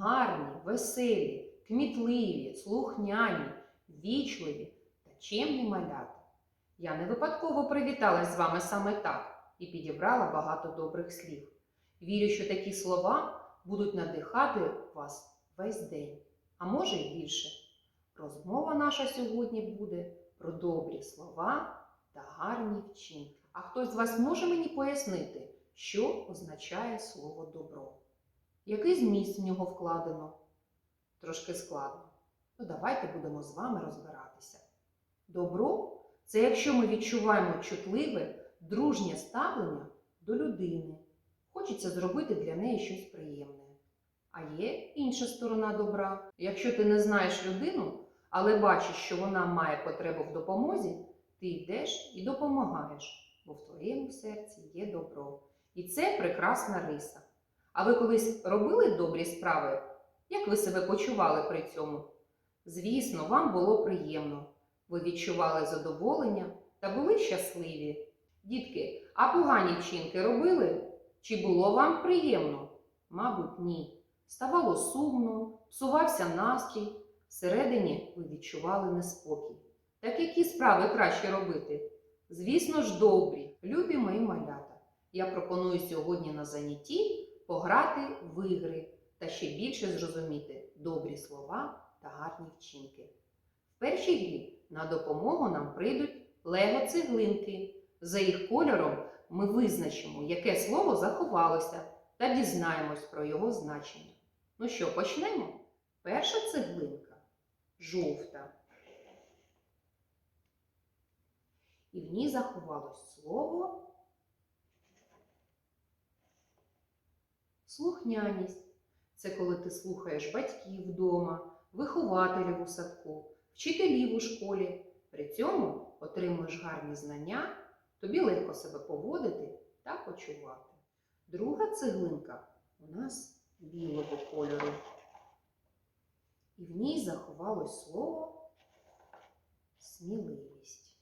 гарні, веселі, кмітливі, слухняні, вічливі та чемні малята. Я не випадково привіталась з вами саме так і підібрала багато добрих слів. Вірю, що такі слова будуть надихати вас весь день, а може й більше. Розмова наша сьогодні буде про добрі слова та гарні вчинки. А хтось з вас може мені пояснити, що означає слово добро? Який зміст в нього вкладено? Трошки складно. Ну, давайте будемо з вами розбиратися. Добро це якщо ми відчуваємо чутливе, дружнє ставлення до людини. Хочеться зробити для неї щось приємне. А є інша сторона добра. Якщо ти не знаєш людину, але бачиш, що вона має потребу в допомозі, ти йдеш і допомагаєш, бо в твоєму серці є добро. І це прекрасна риса. А ви колись робили добрі справи? Як ви себе почували при цьому? Звісно, вам було приємно. Ви відчували задоволення та були щасливі. Дітки, а погані вчинки робили? Чи було вам приємно? Мабуть, ні. Ставало сумно, псувався настрій, всередині ви відчували неспокій. Так які справи краще робити? Звісно ж, добрі, любі мої малята. Я пропоную сьогодні на занятті пограти в ігри та ще більше зрозуміти добрі слова та гарні вчинки. В першій грі на допомогу нам прийдуть лего-цеглинки. За їх кольором ми визначимо, яке слово заховалося, та дізнаємось про його значення. Ну що, почнемо? Перша цеглинка жовта. І в ній заховалось слово слухняність. Це коли ти слухаєш батьків вдома, вихователів у садку, вчителів у школі. При цьому отримуєш гарні знання, тобі легко себе поводити та почувати. Друга цеглинка у нас білого кольору. І в ній заховалось слово сміливість.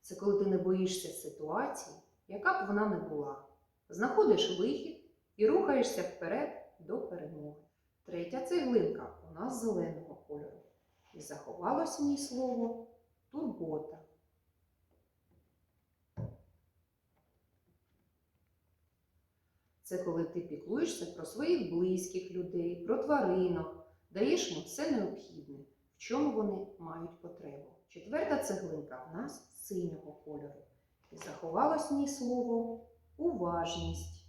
Це коли ти не боїшся ситуації, яка б вона не була. Знаходиш вихід і рухаєшся вперед до перемоги. Третя цеглинка у нас зеленого кольору. І заховалось в слово турбота. Це коли ти піклуєшся про своїх близьких людей, про тваринок, даєш їм все необхідне, в чому вони мають потребу. Четверта цеглинка в нас синього кольору. І заховалось в ній слово уважність.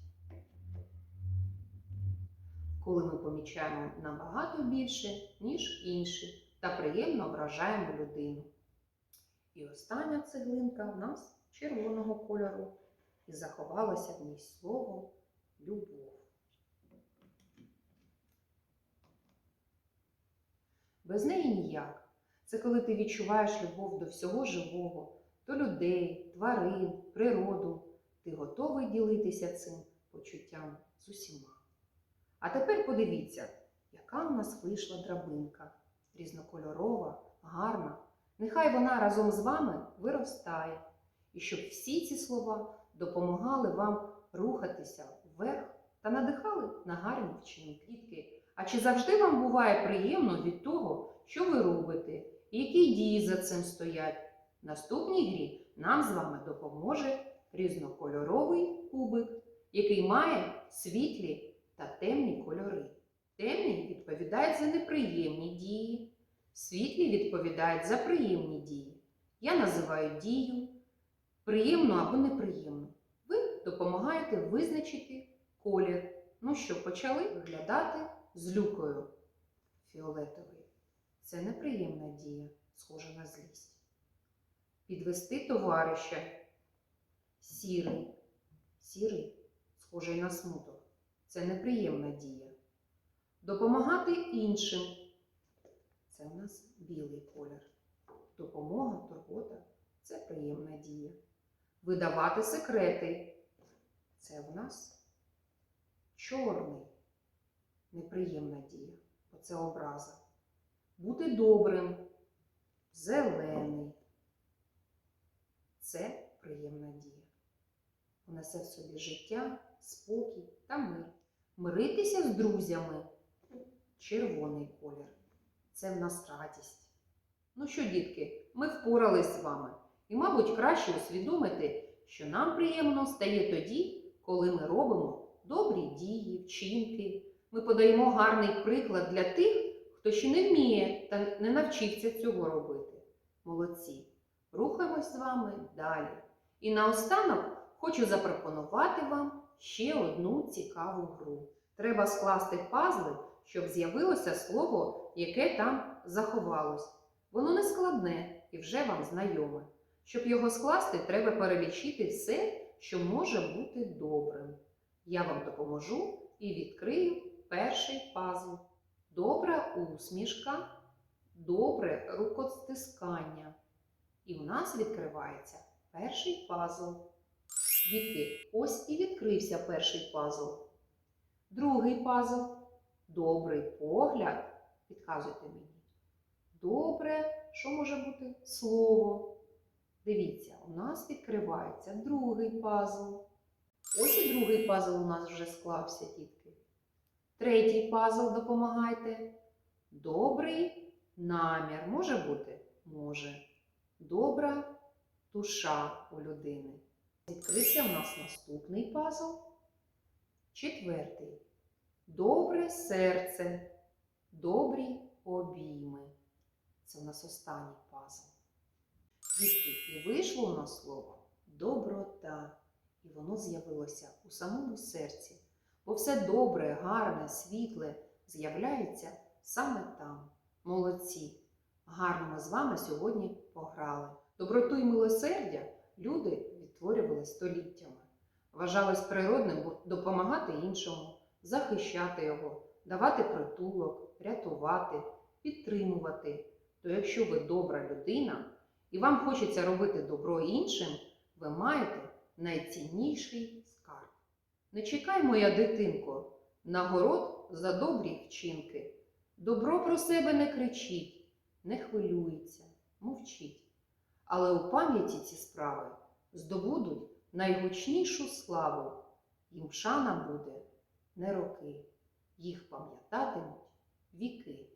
Коли ми помічаємо набагато більше, ніж інші, та приємно вражаємо людину. І остання цеглинка в нас червоного кольору. І заховалося в ній слово любов. Без неї ніяк. Це коли ти відчуваєш любов до всього живого, до людей, тварин, природу. Ти готовий ділитися цим почуттям з усіма. А тепер подивіться, яка у нас вийшла драбинка, різнокольорова, гарна. Нехай вона разом з вами виростає, і щоб всі ці слова допомагали вам рухатися вверх та надихали на гарні вчинки. Дітки, А чи завжди вам буває приємно від того, що ви робите, і які дії за цим стоять? В наступній грі нам з вами допоможе різнокольоровий кубик, який має світлі та темні кольори. Темні відповідають за неприємні дії, світлі відповідають за приємні дії. Я називаю дію приємну або неприємну. Ви допомагаєте визначити колір. Ну що, почали виглядати з люкою фіолетовий. Це неприємна дія, схожа на злість. Підвести товариша сірий, сірий, схожий на смуток. Це неприємна дія. Допомагати іншим. Це у нас білий колір. Допомога, турбота це приємна дія. Видавати секрети. Це в нас чорний, неприємна дія. Оце образа. Бути добрим, зелений. Це приємна дія. понесе в собі життя, спокій та мир. Миритися з друзями червоний колір. Це в нас радість. Ну що, дітки, ми впорались з вами. І, мабуть, краще усвідомити, що нам приємно стає тоді, коли ми робимо добрі дії, вчинки. Ми подаємо гарний приклад для тих, хто ще не вміє та не навчився цього робити. Молодці! Рухаємось з вами далі. І наостанок хочу запропонувати вам ще одну цікаву гру. Треба скласти пазли, щоб з'явилося слово, яке там заховалось. Воно не складне і вже вам знайоме. Щоб його скласти, треба перелічити все, що може бути добрим. Я вам допоможу і відкрию перший пазл. Добра усмішка, добре рукостискання. І в нас відкривається перший пазл. Дітки, ось і відкрився перший пазл. Другий пазл. Добрий погляд. Підказуйте мені. Добре, що може бути слово? Дивіться, у нас відкривається другий пазл. Ось і другий пазл у нас вже склався, дітки. Третій пазл допомагайте. Добрий намір. Може бути? Може. Добра душа у людини. Відкрився в нас наступний пазл. Четвертий. Добре серце. Добрі обійми. Це у нас останній пазл. Дітки, і вийшло у нас слово доброта. І воно з'явилося у самому серці. Бо все добре, гарне, світле з'являється саме там. Молодці! Гарно ми з вами сьогодні пограли. Доброту і милосердя люди відтворювали століттями. Вважалось природним допомагати іншому, захищати його, давати притулок, рятувати, підтримувати. То якщо ви добра людина і вам хочеться робити добро іншим, ви маєте найцінніший скарб. Не чекай, моя дитинко, нагород за добрі вчинки. Добро про себе не кричіть, не хвилюється, мовчить. Але у пам'яті ці справи здобудуть найгучнішу славу. Їм шана буде не роки, їх пам'ятатимуть віки.